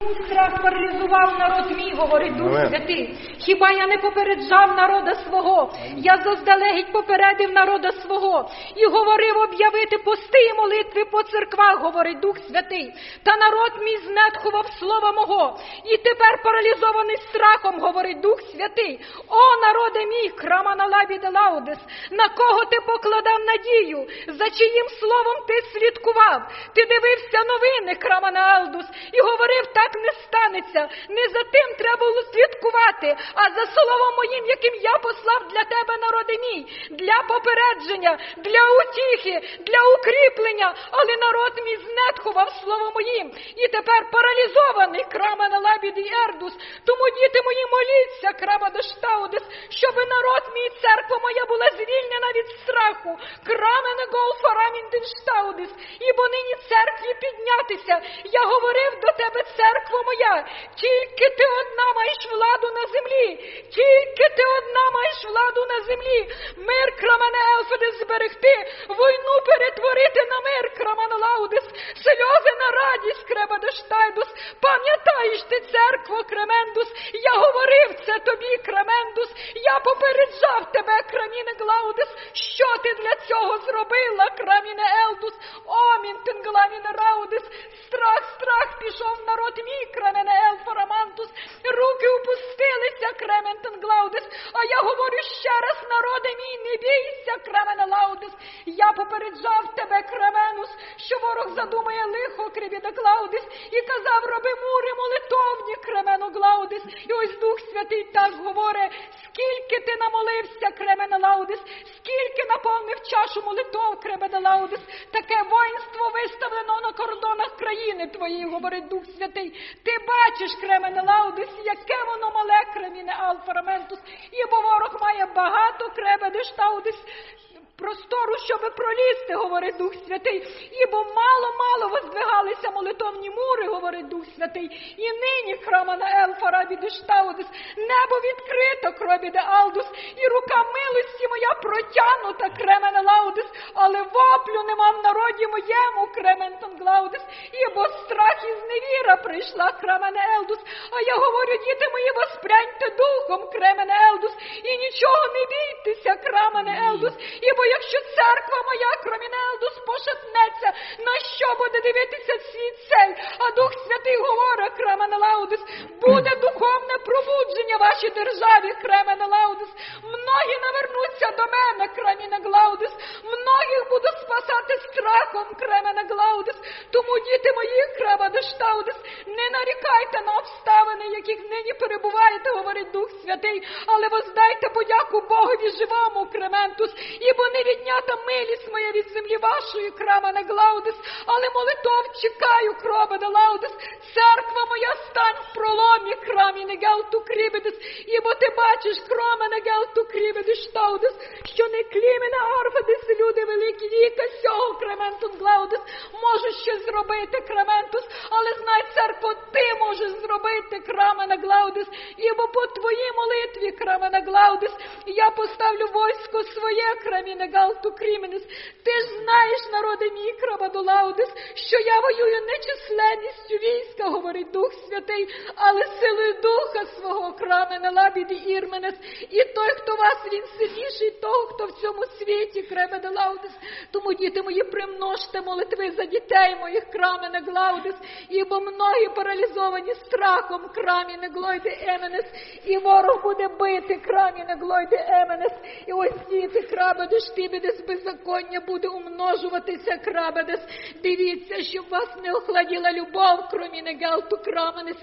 Страх паралізував народ мій, говорить Дух Святий. Хіба я не попереджав народа свого? Я заздалегідь попередив народа свого і говорив об'явити пости і молитви по церквах, говорить Дух Святий. Та народ мій знетхував слова мого. І тепер паралізований страхом, говорить Дух Святий. О, народе мій, крама на лабі де лаудес, на кого ти покладав надію, за чиїм словом ти слідкував? Ти дивився новини, крама на Елдус, і говорив, так не станеться. Не за тим треба було слідкувати, а за словом моїм, яким я послав для тебе, народи мій, для попередження, для утіхи, для укріплення. Але народ мій знетхував слово моїм. І тепер паралізований крама на лабіді Ердус. Тому, діти мої, моліться, крама до Штаудес, щоби народ мій, церква моя була звільнена від страху. Крамене голфа рамінден Штаудес. Ібо нині церкві піднятися. Я говорив до тебе, церква моя, тільки ти одна маєш владу на землі, тільки ти одна маєш владу на землі. Мир крамене Елфеде зберегти, війну перетворити на мир, крамана Лаудес, сльози на радість, кребаде Штайдус. Пам'ятаєш ти, церкво, Кремендус, я говорив це тобі, Кремендус, я попереджав тебе, Краміне Глаудес, що ти для цього зробила, Краміне Елдус, Омін Тенгламіне Раудес, страх, страх пішов народ мій, Кремене Елфорамантус, руки упустилися, Крементен Тенглаудес, а я говорю ще раз, народе мій, не бійся, Кремене Лаудес, я попереджав тебе, Кременус, що ворог задумає лихо, Кребіда Клаудес, і казав, роби мури молитовні, Кремену Глаудес, і ось Дух Святий так говорить, скільки ти намолився, Кремене Лаудес, скільки наповнив чашу молитов, Кремене Лаудес, таке воїнство виставлено на кордонах країни твоєї, говорить Дух Святий. Ти бачиш, Кремене Лаудес, яке воно мале, Креміне Алфараментус, ібо ворог має багато Кремене Штаудес, простору, щоби пролізти, говорить Дух Святий, ібо мало-мало воздвигалися молитовні мури, говорить Дух Святий, і нині храма на Елфа Рабі де Штаудес, небо відкрито, кробі де Алдус, і рука милості моя протягнута, кремене Лаудес, але воплю нема в народі моєму, крементон Глаудес, ібо страх і зневіра прийшла, кремене Елдус, а я говорю, діти мої, воспряньте духом, кремене Елдус, і нічого не бійтеся, кремене Елдус, ібо якщо церква моя, кремене Елдус, пошатнеться, на що буде дивитися світ цей, а Дух Святий говорить, кремене Лаудес, буде духовне пробудження вашій державі, кремене Лаудес, многі навернуться до мене, многих буду страхом, кремене Глаудес, тому, діти мої, кремене Штаудес, не нарікайте на обставини, яких нині перебуваєте, говорить Дух Святий, але воздайте подяку Богові живому, Крементус, ібо не віднята милість моя від землі вашої, кремене Глаудес, але молитов чекаю, кробене Лаудес, церква моя стань в проломі, краміне гелту крібедес, ібо ти бачиш, кромене гелту крібедес штаудес, що не клімене арфадес, люди великі віка сього, Крементус Глаудес, можуть щось зробити, Крементус, але знай, церкво, ти можеш зробити, Крамене Глаудес, ібо по твоїй молитві, Крамене Глаудес, я поставлю войско своє, Краміне Галту Кріменес. Ти ж знаєш, народи мій, Крамадолаудес, що я воюю не численністю війська, говорить Дух Святий, але силою Духа свого, Крамене Лабіді Ірменес. І той, хто вас, він сильніший того, хто в цьому світі, Кремене Лаудес. Тому, діти мої, примножте молитви за дітей моїх, Крамене Глаудес, ібо многі паралізовані страхом, Краміне Глойде Еменес, і ворог буде бити, Краміне Глойде Еменес. І ось діти, крабедеш, тибедес, беззаконня буде умножуватися, крабедес. Дивіться, щоб вас не охладіла любов, кроміне Гелту Краменес.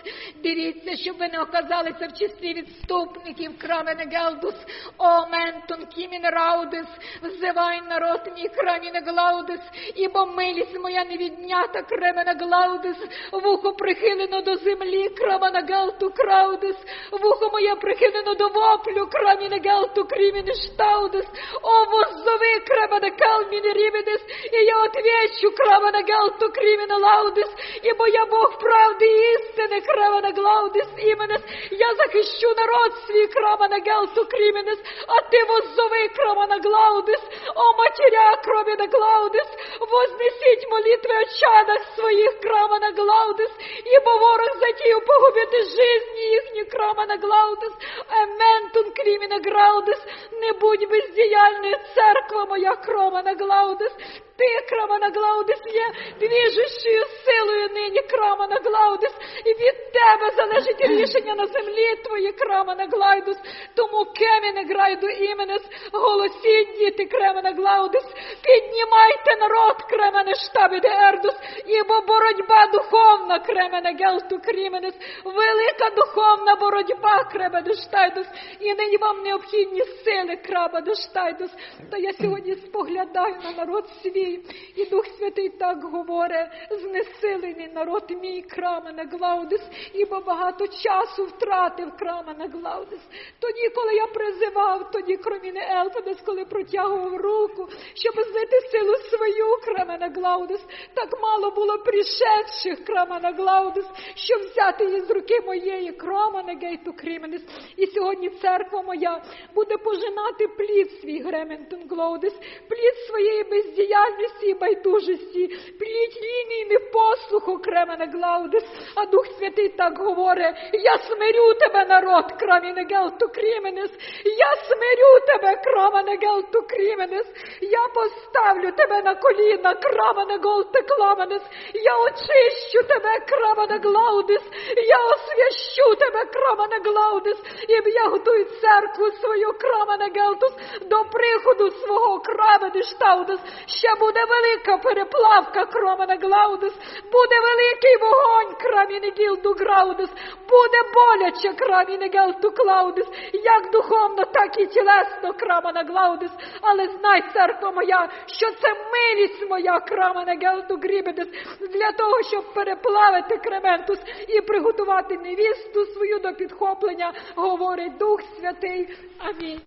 Дивіться, щоб ви не оказалися в числі відступників, Крамене Гелдус, О, Ментон, Кімін Раудес, взивай народ мій, Краміне Глаудес, ібо милість моя не віднята, Кремене Глаудес, вухо прихилено до землі, Крамана Гелту Краудес, вухо моє прихилено до воплю, Краміне Гелту Кріміне Штаудес, о, воззови, Кремане Калміне Ріведес, і я отвечу, Крамана Гелту Кріміне Лаудес, ібо я Бог правди і істини, кремена Глаудис іменес. Я захищу народ свій, крамена Гелту Кріменес, а ти воззови, крамена Глаудис, о матеря, кромена Глаудис, вознесіть молитви о чадах своїх, крамена Глаудис, ібо ворог затів погубити жизні їхні, крамена Глаудис, ементун крімена Граудис, не будь бездіяльною церква моя, кромена Глаудис, ти, Крамана Глаудис, є двіжущою силою нині, Крамана Глаудис, і від тебе залежить рішення на землі твої, Крамана Глайдус. Тому кеміне грайду іменес, голосіть, діти, Кремена Глаудис, піднімайте народ, Кремене штабі де Ердус, ібо боротьба духовна, Кремене Гелту Кріменес, велика духовна боротьба, Кремене Штайдус, і нині вам необхідні сили, Крабаде Штайдус. Та я сьогодні споглядаю на народ свій, і Дух Святий так говорить, знесилений народ мій, Крамене Глаудис, ібо багато часу втратив Крамене Глаудис. Тоді, коли я призивав, тоді Кроміне Елфедес, коли протягував руку, щоб злити силу свою, Крамене Глаудис, так мало було пришедших, Крамене Глаудис, щоб взяти її з руки моєї, Кромане Гейту Кріменес. І сьогодні церква моя буде пожинати плід свій Грементон Глаудис, плід своєї бездіяльності і байдужості, плід лінії непослуху, Кремене Глаудис, а Дух Святий так говорить, я смирю тебе, народ, Краміне Гелту Кріменес, я смирю тебе, Крамане Гелту Кріменес, я поставлю тебе на коліна, Крамане Голте Кламенес, я очищу тебе, Крамане Глаудис, я освящу тебе, Крамане Глаудис, і я готую церкву свою, Крамане Гелтус, до приходу свого Крамene Штаудис, ще буде велика переплавка, Крамане Глаудис, буде великий вогонь, Краміне Гілду Граудис, буде боляче, Краміне Гелту Клаудис, як духовно, так і тілесно, крамана Глаудис, але знай, церква моя, що це милість моя, крамана Гелту Грібедес, для того, щоб переплавити Крементус і приготувати невісту свою до підхоплення, говорить Дух Святий. Амінь.